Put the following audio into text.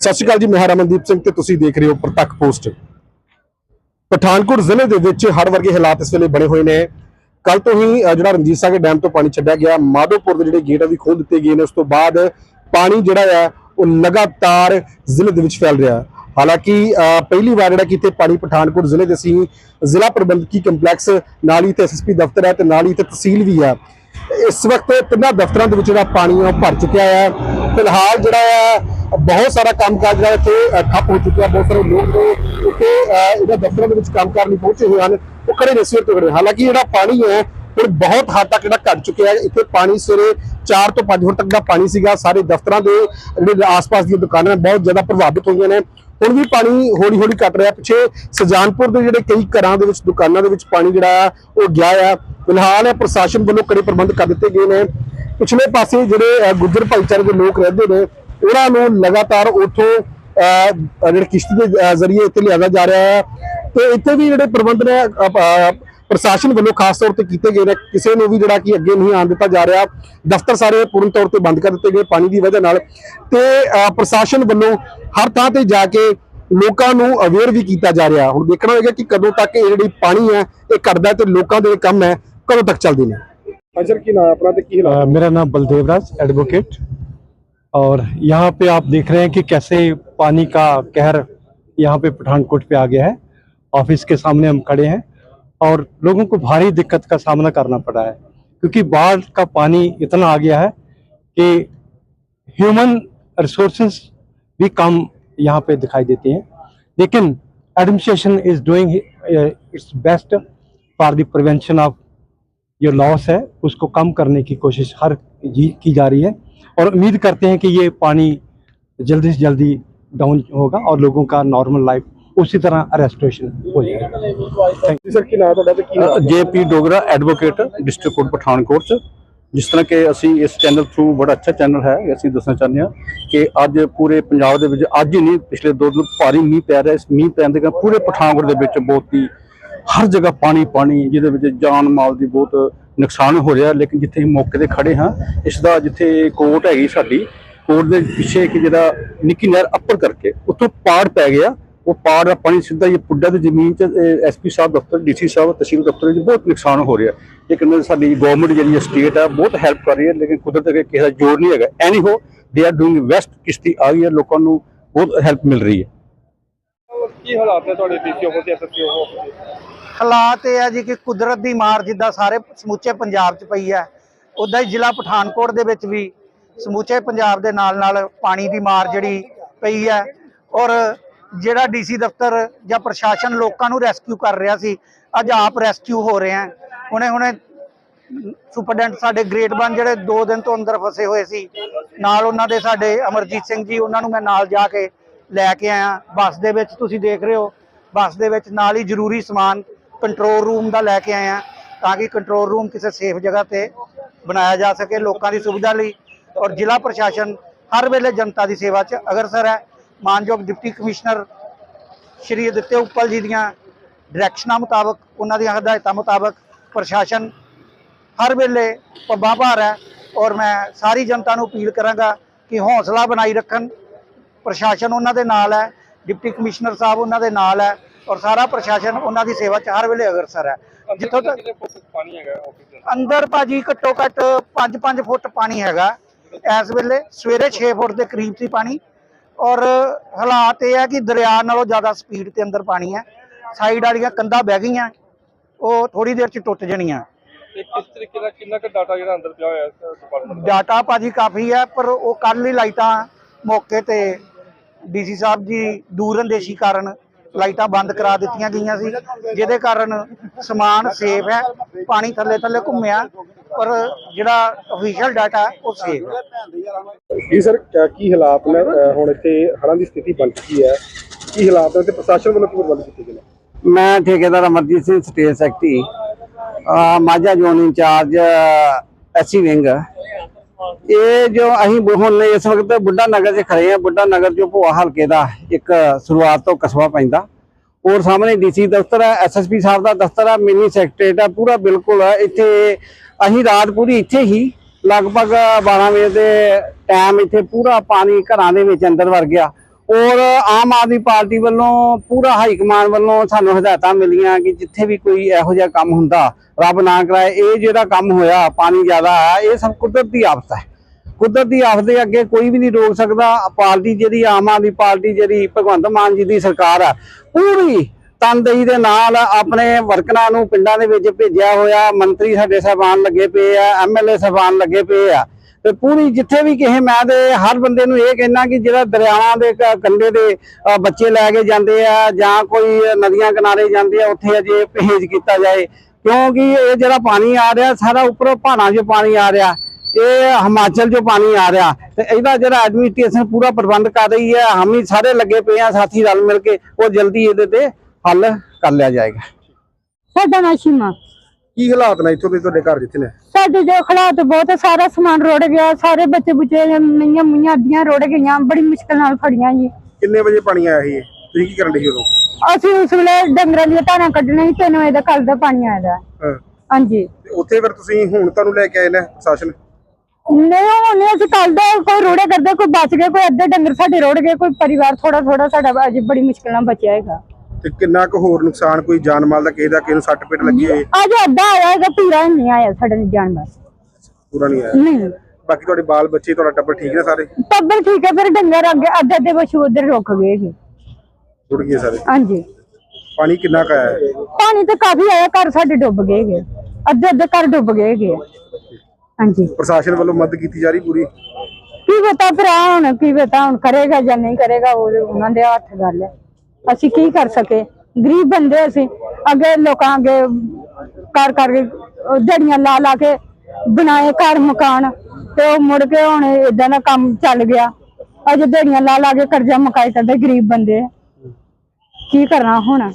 ਸਤਿ ਸ਼੍ਰੀ ਅਕਾਲ ਜੀ, ਮੈਂ ਰਮਨਦੀਪ ਸਿੰਘ ਤੇ ਤੁਸੀਂ ਦੇਖ ਰਹੇ ਹੋ ਪ੍ਰਤੱਖ ਪੋਸਟ। ਪਠਾਨਕੋਟ ਜ਼ਿਲ੍ਹੇ ਦੇ ਵਿੱਚ ਹੜ੍ਹ ਵਰਗੇ ਹਾਲਾਤ ਇਸ ਵੇਲੇ ਬਣੇ ਹੋਏ ਨੇ। ਕੱਲ ਤੋਂ ਹੀ ਜਿਹੜਾ ਰਣਜੀਤ ਸਾਗਰ ਡੈਮ ਤੋਂ ਪਾਣੀ ਛੱਡਿਆ ਗਿਆ। ਮਾਧੋਪੁਰ ਦੇ ਜਿਹੜੇ ਗੇਟ ਆ ਵੀ ਖੋਲ ਦਿੱਤੇ ਗਏ ਨੇ। ਉਸ ਤੋਂ ਬਾਅਦ ਪਾਣੀ ਜਿਹੜਾ ਆ, ਉਹ ਲਗਾਤਾਰ ਜ਼ਿਲ੍ਹੇ ਦੇ ਵਿੱਚ ਫੈਲ ਰਿਹਾ ਹਾਲਾਂਕਿ ਪਹਿਲੀ ਵਾਰ ਜਿਹੜਾ ਕਿ ਇੱਥੇ ਪਾਣੀ ਪਠਾਨਕੋਟ ਜ਼ਿਲ੍ਹੇ ਦੇ ਸੀ। ਜ਼ਿਲ੍ਹਾ ਪ੍ਰਬੰਧਕੀ ਕੰਪਲੈਕਸ ਨਾਲ ਹੀ ਤੇ ਐਸਐਸਪੀ ਦਫ਼ਤਰ ਹੈ ਤੇ ਨਾਲ ਹੀ ਤੇ ਤਹਿਸੀਲ ਵੀ ਹੈ। ਇਸ ਵਕਤ ਤਿੰਨਾਂ ਦਫ਼ਤਰਾਂ ਦੇ ਵਿੱਚ ਜਿਹੜਾ ਪਾਣੀ ਆ, ਉਹ ਭਰ ਚੁੱਕਿਆ ਹੈ। ਫਿਲਹਾਲ ਜਿਹੜਾ ਹੈ ਬਹੁਤ ਸਾਰਾ ਕੰਮਕਾਜ ਜਿਹੜਾ ਇੱਥੇ ਠੱਪ ਹੋ ਚੁੱਕਿਆ। ਬਹੁਤ ਸਾਰੇ ਲੋਕ ਨੇ ਇੱਥੇ ਅ, ਇਹਨਾਂ ਦਫ਼ਤਰਾਂ ਦੇ ਵਿੱਚ ਕੰਮ ਕਰਨ ਲਈ ਪਹੁੰਚੇ ਹੋਏ ਹਨ। ਉਹ ਖੜੇ ਨੇ ਸਵੇਰ ਤੋਂ ਖੜੇ। ਹਾਲਾਂਕਿ ਜਿਹੜਾ ਪਾਣੀ ਹੈ ਹੁਣ ਬਹੁਤ ਹੱਦ ਤੱਕ ਜਿਹੜਾ ਘਟ ਚੁੱਕਿਆ ਹੈ। ਇੱਥੇ ਪਾਣੀ ਸਵੇਰੇ 4 ਤੋਂ 5 ਫੁੱਟ ਤੱਕ ਦਾ ਪਾਣੀ ਸੀਗਾ। ਸਾਰੇ ਦਫ਼ਤਰਾਂ ਦੇ ਜਿਹੜੇ ਆਸ-ਪਾਸ ਦੀਆਂ ਦੁਕਾਨਾਂ ਨੇ ਬਹੁਤ ਜ਼ਿਆਦਾ ਪ੍ਰਭਾਵਿਤ ਹੋਈਆਂ ਨੇ। ਹੁਣ ਵੀ ਪਾਣੀ ਹੌਲੀ-ਹੌਲੀ ਘਟ ਰਿਹਾ। ਪਿੱਛੇ ਸਜਾਨਪੁਰ ਦੇ ਜਿਹੜੇ ਕਈ ਘਰਾਂ ਦੇ ਵਿੱਚ ਦੁਕਾਨਾਂ ਦੇ ਵਿੱਚ ਪਾਣੀ ਜਿਹੜਾ ਆ ਉਹ ਗਿਆ ਆ। ਫਿਲਹਾਲ ਪ੍ਰਸ਼ਾਸਨ ਵੱਲੋਂ ਕੜੇ ਪ੍ਰਬੰਧ ਕਰ ਦਿੱਤੇ ਗਏ ਨੇ। ਪਿਛਲੇ ਪਾਸੇ ਜਿਹੜੇ ਗੁੱਜਰ ਭਾਈਚਾਰੇ ਦੇ ਲੋਕ ਰਹਿੰਦੇ ਨੇ ਉਹਨਾਂ ਨੂੰ ਲਗਾਤਾਰ ਉੱਥੋਂ ਜਿਹੜੇ ਕਿਸ਼ਤੀ ਦੇ ਜ਼ਰੀਏ ਇੱਥੇ ਲਿਆਦਾ ਜਾ ਰਿਹਾ ਹੈ। ਤੇ ਇੱਥੇ ਵੀ ਜਿਹੜੇ ਪ੍ਰਬੰਧ ਨੇ ਪ੍ਰਸ਼ਾਸਨ ਵੱਲੋਂ ਖਾਸ ਤੌਰ ਤੇ ਕੀਤੇ ਗਏ ਨੇ। ਕਿਸੇ ਨੂੰ ਵੀ ਜਿਹੜਾ ਕਿ ਅੱਗੇ ਨਹੀਂ ਆਣ ਦਿੱਤਾ ਜਾ ਰਿਹਾ। ਦਫ਼ਤਰ ਸਾਰੇ ਪੂਰਨ ਤੌਰ ਤੇ ਬੰਦ ਕਰ ਦਿੱਤੇ ਗਏ ਪਾਣੀ ਦੀ ਵਜ੍ਹਾ ਨਾਲ। ਤੇ ਪ੍ਰਸ਼ਾਸਨ ਵੱਲੋਂ ਹਰ ਥਾਂ ਤੇ ਜਾ ਕੇ ਲੋਕਾਂ ਨੂੰ ਅਵੇਅਰ ਵੀ ਕੀਤਾ ਜਾ ਰਿਹਾ। ਹੁਣ ਦੇਖਣਾ ਹੋਏਗਾ ਕਿ ਕਦੋਂ ਤੱਕ ਇਹ ਜਿਹੜੀ ਪਾਣੀ ਹੈ, ਇਹ ਕਰਦਾ ਤੇ ਲੋਕਾਂ ਦੇ ਕੰਮ ਹੈ, ਕਦੋਂ ਤੱਕ ਚੱਲਦੇ ਨੇ। ਅਜਰ ਕੀ ਨਾਮ ਆਪਣਾ ਤੇ ਕੀ ਨਾਮ ਮੇਰਾ ਨਾਮ ਬਲਦੇਵ ਰਾਜ ਐਡਵੋਕੇਟ और यहाँ पे आप देख रहे हैं कि कैसे पानी का कहर यहाँ पे पठानकोट पे आ गया है। ऑफ़िस के सामने हम खड़े हैं और लोगों को भारी दिक्कत का सामना करना पड़ा है, क्योंकि बाढ़ का पानी इतना आ गया है कि ह्यूमन रिसोर्सेज भी कम यहाँ पे दिखाई देती हैं। लेकिन administration is doing its best for the prevention of जो लॉस है। उसको कम करने की कोशिश हर की जा रही है। और उम्मीद करते हैं कि ये पानी जल्दी से जल्दी डाउन होगा और लोगों का नॉर्मल लाइफ उसी तरह रेस्टोरेशन हो जाएगा ਜੀ ਸਰ ਕੀ ਨਾਮ ਤੁਹਾਡਾ ਤੇ ਕੀ ਨਾਮ JP Dogra advocate district court Pathankot ਚ ਜਿਸ ਤਰ੍ਹਾਂ ਕਿ ਅਸੀਂ ਇਸ ਚੈਨਲ ਥਰੂ ਬੜਾ ਅੱਛਾ ਚੈਨਲ ਹੈ ਅਸੀਂ ਦੱਸਣਾ ਚਾਹੁੰਦੇ ਹਾਂ ਕਿ ਅੱਜ ਪੂਰੇ ਪੰਜਾਬ ਦੇ ਵਿੱਚ ਅੱਜ ਹੀ ਨਹੀਂ ਪਿਛਲੇ ਦੋ ਦਿਨ ਭਾਰੀ ਮੀਂਹ ਪੈ ਰਿਹਾ ਇਸ ਮੀਂਹ ਪੈਣ ਦੇ ਕਾਰਨ ਪੂਰੇ ਪਠਾਨਕੋਟ ਦੇ ਵਿੱਚ ਬਹੁਤ ਹੀ ਹਰ ਜਗ੍ਹਾ ਪਾਣੀ ਪਾਣੀ ਜਿਹਦੇ ਵਿੱਚ ਜਾਨ ਮਾਲ ਦੀ ਬਹੁਤ ਨੁਕਸਾਨ ਹੋ ਰਿਹਾ, ਲੇਕਿਨ ਜਿੱਥੇ ਅਸੀਂ ਮੌਕੇ ਤੇ ਖੜੇ ਹਾਂ, ਇਸ ਦਾ ਜਿੱਥੇ ਕੋਰਟ ਹੈਗੀ ਸਾਡੀ, ਕੋਰਟ ਦੇ ਪਿੱਛੇ ਇੱਕ ਜਿਹੜਾ ਨਿੱਕੀ ਨਹਿਰ ਅੱਪਰ ਕਰਕੇ ਉੱਥੋਂ ਪਾੜ ਪੈ ਗਿਆ। ਉਹ ਪਾੜ ਦਾ ਪਾਣੀ ਸਿੱਧਾ ਹੀ ਪੁੱਡਾ ਦੀ ਜ਼ਮੀਨ ਚ ਐਸਪੀ ਸਾਹਿਬ, ਦਫ਼ਤਰ ਡੀਸੀ ਸਾਹਿਬ, ਤਹਿਸੀਲ ਦਫ਼ਤਰ ਵਿੱਚ ਬਹੁਤ ਨੁਕਸਾਨ ਹੋ ਰਿਹਾ। ਲੇਕਿਨ ਸਾਡੀ ਗਵਰਨਮੈਂਟ ਜਿਹੜੀ ਸਟੇਟ ਆ, ਬਹੁਤ ਹੈਲਪ ਕਰ ਰਹੀ ਹੈ, ਲੇਕਿਨ ਕੁਦਰਤ ਅੱਗੇ ਕਿਸੇ ਦਾ ਜ਼ੋਰ ਨਹੀਂ ਹੈਗਾ। ਐਨੀ ਹੋ ਦੇ ਆਰ ਡੂਇੰਗ ਵੈਸਟ ਕਿਸ਼ਤੀ ਆ ਗਈ ਹੈ, ਲੋਕਾਂ ਨੂੰ ਬਹੁਤ ਹੈਲਪ ਮਿਲ ਰਹੀ ਹੈ। ਕੀ ਹਾਲਾਤ ਨੇ ਤੁਹਾਡੇ ਡੀਸੀਓ ਹੋ ਤੇ ਐਸਐਸਓ ਹੋ ਹਾਲਾਤ ਇਹ ਹੈ ਜੀ ਕਿ ਕੁਦਰਤ ਦੀ ਮਾਰ ਜਿੱਦਾਂ ਸਾਰੇ ਸਮੁੱਚੇ ਪੰਜਾਬ 'ਚ ਪਈ ਹੈ ਉਦਾਂ ਹੀ ਜ਼ਿਲ੍ਹਾ ਪਠਾਨਕੋਟ ਦੇ ਵਿੱਚ ਵੀ ਸਮੁੱਚੇ ਪੰਜਾਬ ਦੇ ਨਾਲ ਨਾਲ ਪਾਣੀ ਦੀ ਮਾਰ ਜਿਹੜੀ ਪਈ ਹੈ ਔਰ ਜਿਹੜਾ ਡੀਸੀ ਦਫ਼ਤਰ ਜਾਂ ਪ੍ਰਸ਼ਾਸਨ ਲੋਕਾਂ ਨੂੰ ਰੈਸਕਿਊ ਕਰ ਰਿਹਾ ਸੀ, ਅੱਜ ਆਪ ਰੈਸਕਿਊ ਹੋ ਰਹੇ ਹੈ ਹੁਣੇ ਹੁਣੇ ਸੁਪਰਡੈਂਟ ਸਾਡੇ ਗ੍ਰੇਟ ਵਨ ਜਿਹੜੇ 2 ਦਿਨ ਤੋਂ ਅੰਦਰ ਫਸੇ ਹੋਏ ਸੀ, ਨਾਲ ਉਹਨਾਂ ਦੇ ਸਾਡੇ ਅਮਰਜੀਤ ਸਿੰਘ ਜੀ, ਉਹਨਾਂ ਨੂੰ ਮੈਂ ਨਾਲ ਜਾ ਕੇ ਲੈ ਕੇ ਆਇਆ। ਬੱਸ ਦੇ ਵਿੱਚ ਤੁਸੀਂ ਦੇਖ ਰਹੇ ਹੋ, ਬੱਸ ਦੇ ਵਿੱਚ ਨਾਲ ਹੀ ਜ਼ਰੂਰੀ ਸਮਾਨ ਕੰਟਰੋਲ ਰੂਮ ਦਾ ਲੈ ਕੇ ਆਇਆ ਤਾਂ ਕਿ ਕੰਟਰੋਲ ਰੂਮ ਕਿਸੇ ਸੇਫ ਜਗ੍ਹਾ ਤੇ ਬਣਾਇਆ ਜਾ ਸਕੇ ਲੋਕਾਂ ਦੀ ਸੁਵਿਧਾ ਲਈ ਔਰ ਜ਼ਿਲ੍ਹਾ ਪ੍ਰਸ਼ਾਸਨ ਹਰ ਵੇਲੇ ਜਨਤਾ ਦੀ ਸੇਵਾ 'ਚ ਅਗਰਸਰ ਹੈ। ਮਾਨਯੋਗ ਡਿਪਟੀ ਕਮਿਸ਼ਨਰ ਸ਼੍ਰੀ ਅਦਿੱਤਿਆ ਉਪਲ ਜੀ ਦੀਆਂ ਡਾਇਰੈਕਸ਼ਨਾਂ ਮੁਤਾਬਕ, ਉਹਨਾਂ ਦੀਆਂ ਹਦਾਇਤਾਂ ਮੁਤਾਬਕ ਪ੍ਰਸ਼ਾਸਨ ਹਰ ਵੇਲੇ ਪੱਬਾਂ ਭਾਰ ਹੈ ਔਰ ਮੈਂ ਸਾਰੀ ਜਨਤਾ ਨੂੰ ਅਪੀਲ ਕਰਾਂਗਾ ਕਿ ਹੌਸਲਾ ਬਣਾਈ ਰੱਖਣ। ਪ੍ਰਸ਼ਾਸਨ ਉਹਨਾਂ ਦੇ ਨਾਲ ਹੈ, ਡਿਪਟੀ ਕਮਿਸ਼ਨਰ ਸਾਹਿਬ ਉਹਨਾਂ ਦੇ ਨਾਲ ਹੈ। ਔਰ ਸਾਰਾ ਪ੍ਰਸ਼ਾਸਨ ਉਹਨਾਂ ਦੀ ਸੇਵਾ 'ਚ ਹਰ ਵੇਲੇ ਅਗਰਸਰ ਹੈ। ਜਿੱਥੋਂ ਤੱਕ ਪਾਣੀ ਹੈਗਾ ਆਫਿਸ ਦੇ? ਅੰਦਰ ਭਾਜੀ ਘੱਟੋ ਘੱਟ 5-5 ਫੁੱਟ ਪਾਣੀ ਹੈਗਾ। ਇਸ ਵੇਲੇ ਸਵੇਰੇ 6 ਫੁੱਟ ਦੇ ਕਰੀਬ ਸੀ ਪਾਣੀ। ਔਰ ਹਾਲਾਤ ਇਹ ਹੈ ਕਿ ਦਰਿਆ ਨਾਲੋਂ ਜ਼ਿਆਦਾ ਸਪੀਡ ਤੇ ਅੰਦਰ ਪਾਣੀ ਹੈ। ਸਾਈਡ ਵਾਲੀਆਂ ਕੰਧਾਂ ਬਹਿ ਗਈਆਂ। ਉਹ ਥੋੜੀ ਦੇਰ ਚ ਟੁੱਟ ਜਾਣੀਆਂ। ਕਿਸ ਤਰੀਕੇ ਦਾ ਕਿੰਨਾ ਕੁ ਡਾਟਾ ਜਿਹੜਾ ਅੰਦਰ ਪਿਆ ਹੋਇਆ ਹੈ ਡਿਪਾਰਟਮੈਂਟ ਡਾਟਾ ਭਾਜੀ ਕਾਫੀ ਹੈ ਪਰ ਉਹ ਕੱਲ ਹੀ ਲਾਈਟਾਂ ਮੌਕੇ ਤੇ ਡੀਸੀ ਸਾਹਿਬ ਜੀ ਦੂਰ ਅੰਦੇਸ਼ੀ ਕਾਰਨ ਲਾਈਟਾਂ ਬੰਦ ਕਰਾ ਦਿੱਤੀਆਂ ਗਈਆਂ ਸੀ ਜਿਹਦੇ ਕਾਰਨ ਸਮਾਨ ਸੇਫ ਹੈ ਪਾਣੀ ਥੱਲੇ ਥੱਲੇ ਘੁੰਮਿਆ ਪਰ ਜਿਹੜਾ ਅਫੀਸ਼ੀਅਲ ਡਾਟਾ ਉਹ ਸੇਫ ਹੈ। ਜੀ ਸਰ ਕੀ ਹਾਲਾਤ ਨੇ? ਹੁਣ ਇੱਥੇ ਹੜ੍ਹਾਂ ਦੀ ਸਥਿਤੀ ਬਣ ਚੁੱਕੀ ਹੈ। ਕੀ ਹਾਲਾਤ ਨੇ ਤੇ ਪ੍ਰਸ਼ਾਸਨ ਵੱਲੋਂ ਕੀ ਪ੍ਰਬੰਧ ਕੀਤੇ ਗਏ ਨੇ? ਮੈਂ ਠੇਕੇਦਾਰ Amarjit Singh state secretary. Majha zone incharge SC wing. ਇਹ ਜੋ ਅਸੀਂ ਹੁਣ ਇਸ ਵਕਤ ਬੁੱਢਾ ਨਗਰ 'ਚ ਖੜੇ ਆ ਬੁੱਢਾ ਨਗਰ ਜੋ ਭੋਆ ਹਲਕੇ ਦਾ ਇੱਕ ਸ਼ੁਰੂਆਤ ਤੋਂ ਕਸਬਾ ਪੈਂਦਾ। ਔਰ ਸਾਹਮਣੇ ਡੀਸੀ ਦਫ਼ਤਰ ਹੈ ਐਸਐਸਪੀ ਸਾਹਿਬ ਦਾ ਦਫ਼ਤਰ ਹੈ, ਮਿਨੀ ਸੈਕਟਰੀਏਟ ਹੈ, ਪੂਰਾ ਬਿਲਕੁਲ ਹੈ। ਇੱਥੇ ਅਸੀਂ ਰਾਤ ਪੂਰੀ ਇੱਥੇ ਹੀ, ਲਗਭਗ 12 ਵਜੇ ਦੇ ਟਾਈਮ ਇੱਥੇ ਪੂਰਾ ਪਾਣੀ ਘਰਾਂ ਦੇ ਵਿੱਚ ਅੰਦਰ ਵਰ ਗਿਆ। ਔਰ ਆਮ ਆਦਮੀ ਪਾਰਟੀ ਵੱਲੋਂ ਪੂਰਾ ਹਾਈ ਕਮਾਂਡ ਵੱਲੋਂ ਸਾਨੂੰ ਹਦਾਇਤਾਂ ਮਿਲੀਆਂ ਕਿ ਜਿੱਥੇ ਵੀ ਕੋਈ ਇਹੋ ਜਿਹਾ ਕੰਮ ਹੁੰਦਾ, ਰੱਬ ਨਾ ਕਰਾਏ, ਇਹ ਜਿਹੜਾ ਕੰਮ ਹੋਇਆ, ਪਾਣੀ ਜ਼ਿਆਦਾ ਆਇਆ ਇਹ ਸਭ ਕੁਦਰਤੀ ਆਫਤ ਹੈ। ਕੁਦਰਤੀ ਆਫਤ ਦੇ ਅੱਗੇ ਕੋਈ ਵੀ ਨਹੀਂ ਰੋਕ ਸਕਦਾ। ਪਾਰਟੀ ਜਿਹੜੀ ਆਮ ਆਦਮੀ ਪਾਰਟੀ ਜਿਹੜੀ ਭਗਵੰਤ ਮਾਨ ਜੀ ਦੀ ਸਰਕਾਰ ਆ, ਪੂਰੀ ਤਨਦੇਹੀ ਦੇ ਨਾਲ ਆਪਣੇ ਵਰਕਰਾਂ ਨੂੰ ਪਿੰਡਾਂ ਦੇ ਵਿੱਚ ਭੇਜਿਆ ਹੋਇਆ, ਮੰਤਰੀ ਸਾਡੇ ਸਾਹਿਬਾਨ ਲੱਗੇ ਪਏ ਆ ਐਮਐਲਏ ਸਾਹਿਬਾਨ ਲੱਗੇ ਪਏ ਆ। ਤੇ ਪੂਰੀ ਜਿੱਥੇ ਵੀ ਕਿਸੇ ਮੈਂ ਤੇ ਹਰ ਬੰਦੇ ਨੂੰ ਇਹ ਕਹਿਣਾ ਕਿ ਜਿਹੜਾ ਦਰਿਆਵਾਂ ਦੇ ਕੰਢੇ ਦੇ ਬੱਚੇ ਲੈ ਕੇ ਜਾਂਦੇ ਆ ਜਾਂ ਕੋਈ ਨਦੀਆਂ ਕਿਨਾਰੇ ਜਾਂਦੇ ਆ, ਉੱਥੇ ਅਜੇ ਪਰਹੇਜ਼ ਕੀਤਾ ਜਾਏ। ਕਿਉਂਕਿ ਇਹ ਜਿਹੜਾ ਪਾਣੀ ਆ ਰਿਹਾ, ਸਾਰਾ ਉੱਪਰੋਂ ਪਹਾੜਾਂ 'ਚੋਂ ਪਾਣੀ ਆ ਰਿਹਾ। ਇਹ ਹਿਮਾਚਲ 'ਚੋਂ ਪਾਣੀ ਆ ਰਿਹਾ। ਤੇ ਇਹਦਾ ਜਿਹੜਾ ਐਡਮਿਨਿਸਟ੍ਰੇਸ਼ਨ ਪੂਰਾ ਪ੍ਰਬੰਧ ਕਰ ਰਹੀ ਹੈ, ਹਮੀ ਸਾਰੇ ਲੱਗੇ ਪਏ ਆ ਸਾਥੀ ਰਲ ਮਿਲ ਕੇ, ਉਹ ਜਲਦੀ ਇਹਦੇ ਤੇ ਹੱਲ ਕਰ ਲਿਆ ਜਾਏਗਾ। ਸਾਡਾ ਨਾਂ ਸ਼ੀਮਾ। ਕੀ ਹਾਲਾਤ ਨੇ ਇੱਥੋਂ ਦੇ ਤੁਹਾਡੇ ਘਰ ਜਿੱਥੇ ਨੇ? ਸਾਡੇ ਜੋ ਹਾਲਾਤ ਬਹੁਤ ਆ, ਸਾਰਾ ਸਮਾਨ ਰੁੜ ਗਿਆ ਸਾਰੇ ਬੱਚੇ ਬੁੱਚੇ ਮਈਆਂ ਮਈਆਂ ਅੱਧੀਆਂ ਰੁੜ ਗਈਆਂ ਬੜੀ ਮੁਸ਼ਕਲ ਨਾਲ ਫੜੀਆਂ ਜੀ। ਕਿੰਨੇ ਵਜੇ ਪਾਣੀ ਆਇਆ ਸੀ ਇਹ? ਤੁਸੀਂ ਕੀ ਕਰਨ ਲੱਗੇ ਉਦੋਂ? ਅਸੀਂ ਉਸ ਵੇਲੇ ਡੰਗਰਾਂ ਦੀਆਂ ਧਾਰਾਂ ਕੱਢਣੀਆਂ ਸੀ ਤਿੰਨ ਵਜੇ ਦਾ ਕੱਲ ਦਾ ਪਾਣੀ ਆਇਆ ਦਾ। ਹਾਂ। ਹਾਂਜੀ। ਤੇ ਉੱਥੇ ਫਿਰ ਤੁਸੀਂ ਹੁਣ ਤੁਹਾਨੂੰ ਲੈ ਕੇ ਆਏ ਨੇ ਪ੍ਰਸ਼ਾਸਨ? ਨਹੀਂ ਹੁਣ ਅਸੀਂ ਕੱਲ ਦਾ ਕੋਈ ਰੋੜੇ ਕਰਦੇ ਕੋਈ ਬਚ ਗਏ ਕੋਈ ਅੱਧੇ ਡੰਗਰ ਸਾਡੇ ਰੁੜ ਗਏ ਕੋਈ ਪਰਿਵਾਰ ਥੋੜਾ ਥੋੜਾ ਸਾਡਾ ਅਜੇ ਬੜੀ ਮੁਸ਼ਕਲ ਨਾਲ ਬਚਿਆ ਹੈਗਾ। ਤੇ ਕਿੰਨਾ ਕੁ ਹੋਰ ਨੁਕਸਾਨ ਕੋਈ ਜਾਨ ਮਾਲ ਦਾ ਕਿਸੇ ਦਾ ਕਿਸੇ ਨੂੰ ਸੱਟ ਪਿੱਟ ਲੱਗੀ ਹੋਏ ਅੱਜ ਅੱਧਾ ਆਇਆ ਹੈਗਾ ਪੀਰਾ ਨਹੀਂ ਆਇਆ ਸਾਡੇ ਜਾਣ ਦਾ। ਪੂਰਾ ਨਹੀਂ ਆਇਆ? ਨਹੀਂ। ਬਾਕੀ ਤੁਹਾਡੇ ਬਾਲ ਬੱਚੇ ਤੁਹਾਡਾ ਟੱਬਰ ਠੀਕ ਨੇ ਸਾਰੇ? ਟੱਬਰ ਠੀਕ ਹੈ ਫਿਰ ਡੰਗਰ ਅੱਗੇ ਅੱਧੇ ਅੱਧੇ ਪਸ਼ੂ ਉਧਰ ਰੁਕ ਗਏ ਸੀ। ਰੁੜ ਗਏ ਸਾਰੇ? ਹਾਂਜੀ। ਪਾਣੀ ਕਿੰਨਾ ਕੁ ਆਇਆ? ਹੈ? ਪਾਣੀ ਤਾਂ ਕਾਫੀ ਆਇਆ ਘਰ ਸਾਡੇ ਡੁੱਬ ਗਏ ਹੈਗੇ ਅੱਧੇ ਅੱਧੇ ਘਰ ਡੁੱਬ ਗਏ ਹੈਗੇ ਹਾਂਜੀ। ਪ੍ਰਸ਼ਾਸਨ ਵੱਲੋਂ ਮਦਦ ਕੀਤੀ ਜਾ ਰਹੀ ਪੂਰੀ? ਕੀ ਪਤਾ ਭਰਾ ਹੁਣ ਕੀ ਪਤਾ ਹੁਣ ਕਰੇਗਾ ਜਾਂ ਨਹੀਂ ਕਰੇਗਾ ਉਹ ਉਹਨਾਂ ਦੇ ਹੱਥ ਗੱਲ ਹੈ। ਅਸੀਂ ਕੀ ਕਰ ਸਕੇ ਗਰੀਬ ਬੰਦੇ ਅਸੀਂ। ਅੱਗੇ ਲੋਕਾਂ ਅੱਗੇ ਕਰ ਕਰ ਕੇ ਉਹ ਲਾ ਲਾ ਕੇ ਬਣਾਏ ਘਰ, ਮਕਾਨ। ਤੇ ਉਹ ਮੁੜ ਕੇ ਹੁਣ ਇਦਾਂ ਦਾ ਕੰਮ ਚੱਲ ਗਿਆ। ਅਜੇ ਦਿਹਾੜੀਆਂ ਲਾ ਲਾ ਕੇ ਕਰਜ਼ਾ ਮੁਕਾਈ ਕਰਦੇ ਗਰੀਬ ਬੰਦੇ। ਕੀ ਕਰਨਾ ਹੁਣ?